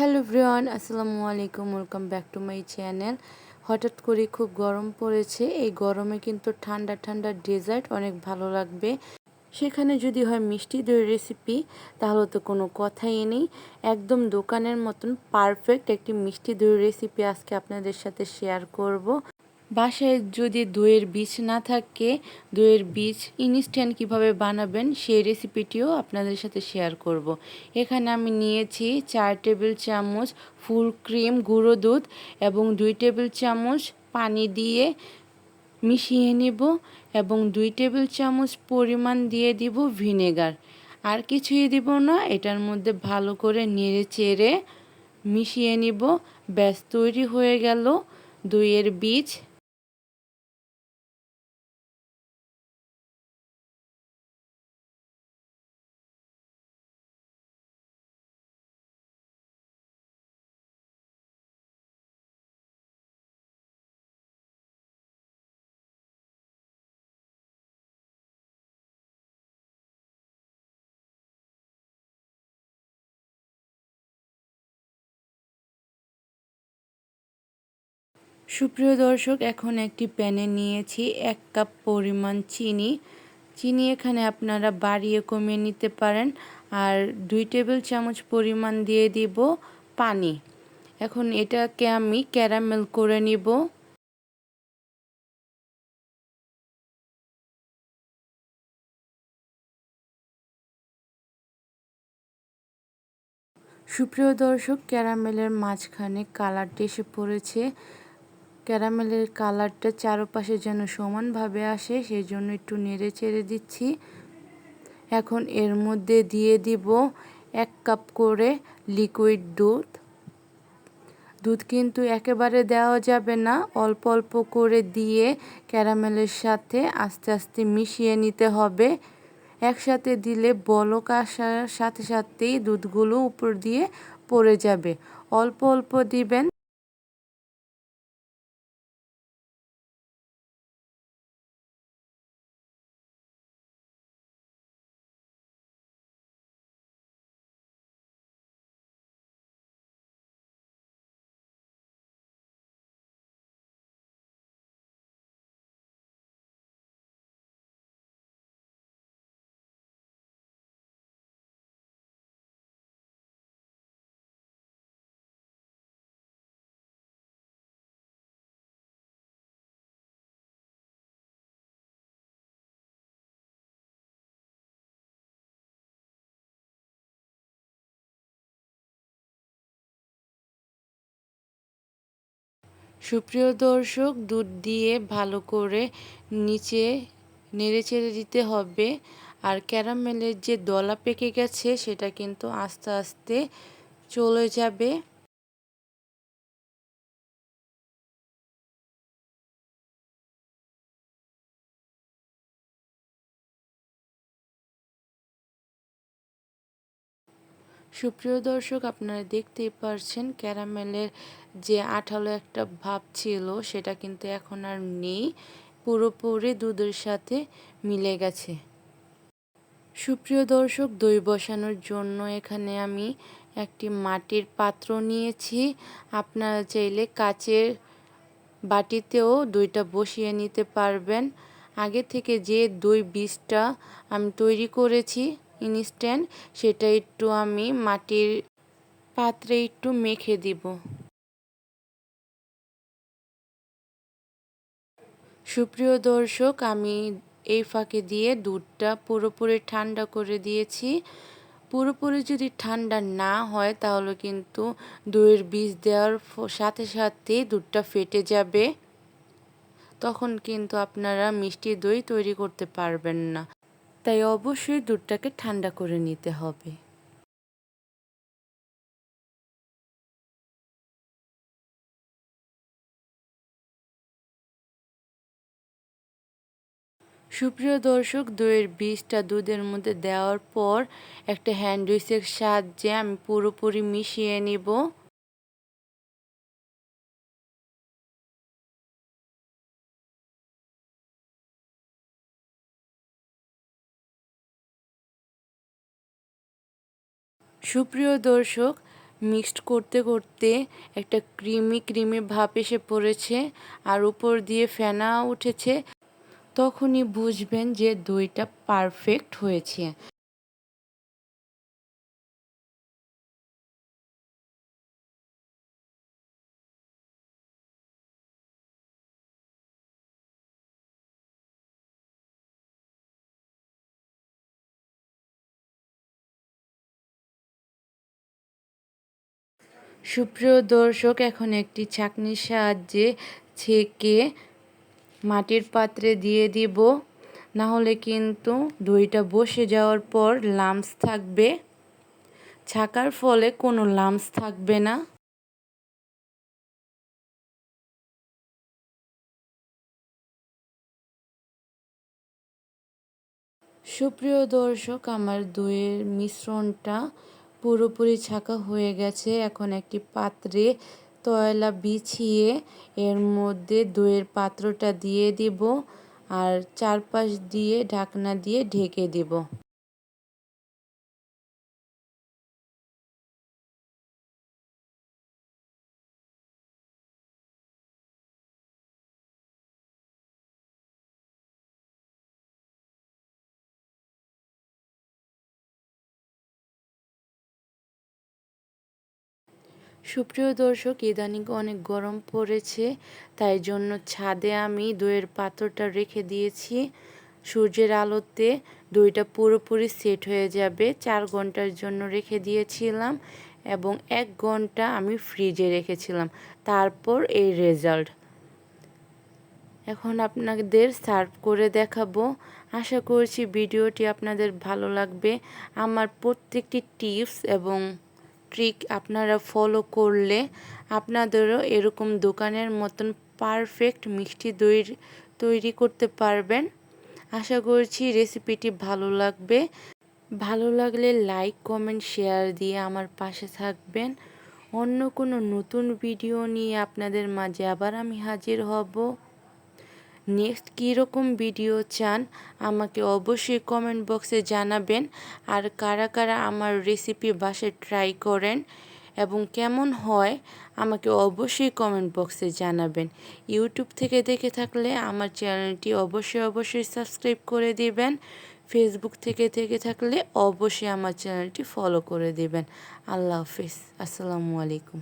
Hello Brian আসসালামু আলাইকুম, welcome back to my channel. হঠাৎ করে খুব গরম পড়েছে, এই গরমে কিন্তু ঠান্ডা ঠান্ডা ডেজার্ট অনেক ভালো লাগবে। সেখানে যদি হয় মিষ্টি দই রেসিপি, তাহলে তো কোনো কথাই নেই। একদম দোকানের মতন পারফেক্ট একটি মিষ্টি দই রেসিপি আজকে আপনাদের সাথে শেয়ার করব। বাসায় যদি দইয়ের বীজ না থাকে, দইয়ের বীজ ইনস্ট্যান্ট কীভাবে বানাবেন সেই রেসিপিটিও আপনাদের সাথে শেয়ার করব। এখানে আমি নিয়েছি চার টেবিল চামচ ফুল ক্রিম গুঁড়ো দুধ এবং দুই টেবিল চামচ পানি দিয়ে মিশিয়ে নেব এবং দুই টেবিল চামচ পরিমাণ দিয়ে দিব ভিনেগার আর কিছুই দিব না, এটার মধ্যে ভালো করে নেড়ে চেড়ে মিশিয়ে নিব। ব্যাস, তৈরি হয়ে গেল দইয়ের বীজ। সুপ্রিয় দর্শক, এখন একটি প্যানে নিয়েছি এক কাপ পরিমাণ চিনি। চিনি এখানে আপনারা বাড়িয়ে কমিয়ে নিতে পারেন। আর দুই টেবিল চামচ পরিমাণ দিয়ে দিব পানি। এখন এটাকে আমি ক্যারামেল করে নিব। সুপ্রিয় দর্শক, ক্যারামেলের মাঝখানে কালারটি এসে পড়েছে। ক্যারামেলের কালারটা চারপাশে যেন সমানভাবে আসে সেই জন্য একটু নেড়ে চেড়ে দিচ্ছি। এখন এর মধ্যে দিয়ে দিব এক কাপ করে লিকুইড দুধ। দুধ কিন্তু একেবারে দেওয়া যাবে না, অল্প অল্প করে দিয়ে ক্যারামেলের সাথে আস্তে আস্তে মিশিয়ে নিতে হবে। একসাথে দিলে বলক আসার সাথে সাথেই দুধগুলো উপর দিয়ে পড়ে যাবে। অল্প অল্প দিবেন। সুপ্রিয় দর্শক, দুধ দিয়ে ভালো করে নিচে নেড়ে ছেড়ে দিতে হবে। আর ক্যারামেলের যে দলা পেকে গেছে, সেটা কিন্তু আস্তে আস্তে চলে যাবে। সুপ্রিয় দর্শক, আপনারা দেখতেই পারছেন ক্যারামেলের যে আঠালো একটা ভাব ছিল, সেটা কিন্তু এখন আর নেই। পুরোপুরি দুধের সাথে মিলে গেছে। সুপ্রিয় দর্শক, দই বসানোর জন্য এখানে আমি একটি মাটির পাত্র নিয়েছি। আপনারা চাইলে কাচের বাটিতেও দইটা বসিয়ে নিতে পারবেন। আগে থেকে যে দই বীজটা আমি তৈরি করেছি ইনস্ট্যান্ট সেটা একটু আমি মাটির পাত্রে একটু মেখে দিব। সুপ্রিয় দর্শক, আমি এই ফাঁকে দিয়ে দুধটা পুরোপুরি ঠান্ডা করে দিয়েছি। পুরোপুরি যদি ঠান্ডা না হয়, তাহলে কিন্তু দইয়ের বীজ দেওয়ার সাথে সাথে দুধটা ফেটে যাবে। তখন কিন্তু আপনারা মিষ্টি দই তৈরি করতে পারবেন না। তাই অবশ্যই দুধটাকে ঠান্ডা করে নিতে হবে। সুপ্রিয় দর্শক, দইয়ের বীজটা দুধের মধ্যে দেওয়ার পর একটা হ্যান্ড উইচের সাহায্যে আমি পুরোপুরি মিশিয়ে নিব। সুপ্রিয় দর্শক, মিক্সড করতে করতে একটা ক্রিমি ক্রিমি ভাপ এসে পড়েছে আর উপর দিয়ে ফেনা উঠেছে। তখনই বুঝবেন যে দইটা পারফেক্ট হয়েছে। সুপ্রিয় দর্শক, এখন একটি ছাঁকনির সাহায্যে ছেঁকে মাটির পাত্রে দিয়ে দিব। না হলে কিন্তু দইটা বসে যাওয়ার পর লামস থাকবে। ছাকার ফলে কোনো লামস থাকবে না। সুপ্রিয় দর্শক, আমার দইয়ের মিশ্রণটা পুরোপুরি ছাঁকা হয়ে গেছে। এখন একটি পাত্রে তয়লা বিছিয়ে এর মধ্যে দইয়ের পাত্রটা দিয়ে দিব আর চারপাশ দিয়ে ঢাকনা দিয়ে ঢেকে দেব। সুপ্রিয় দর্শক, ইদানিং অনেক গরম পড়েছে, তাই জন্য ছাদে আমি দইয়ের পাত্রটা রেখে দিয়েছি। সূর্যের আলোতে দইটা পুরোপুরি সেট হয়ে যাবে, চার ঘণ্টার জন্য রেখে দিয়েছিলাম এবং এক ঘণ্টা আমি ফ্রিজে রেখেছিলাম। তারপর এই রেজাল্ট। এখন আপনাদের সার্ভ করে দেখাবো। আশা করছি ভিডিওটি আপনাদের ভালো লাগবে। আমার প্রত্যেকটি টিপস এবং ট্রিক আপনারা ফলো করলে আপনাদেরও এরকম দোকানের মতন পারফেক্ট মিষ্টি দই, তৈরি করতে পারবেন। আশা করছি রেসিপিটি ভালো লাগবে। ভালো লাগলে লাইক কমেন্ট শেয়ার দিয়ে আমার পাশে থাকবেন। অন্য কোনো নতুন ভিডিও নিয়ে আপনাদের মাঝে আবার আমি হাজির হব। নেক্সট কীরকম ভিডিও চান, আমাকে অবশ্যই কমেন্ট বক্সে জানাবেন। আর কারা কারা আমার রেসিপি বাসায় ট্রাই করেন এবং কেমন হয়, আমাকে অবশ্যই কমেন্ট বক্সে জানাবেন। ইউটিউব থেকে দেখে থাকলে আমার চ্যানেলটি অবশ্যই অবশ্যই সাবস্ক্রাইব করে দিবেন। ফেসবুক থেকে থেকে থাকলে অবশ্যই আমার চ্যানেলটি ফলো করে দিবেন। আল্লাহ হাফিজ। আসসালামু আলাইকুম।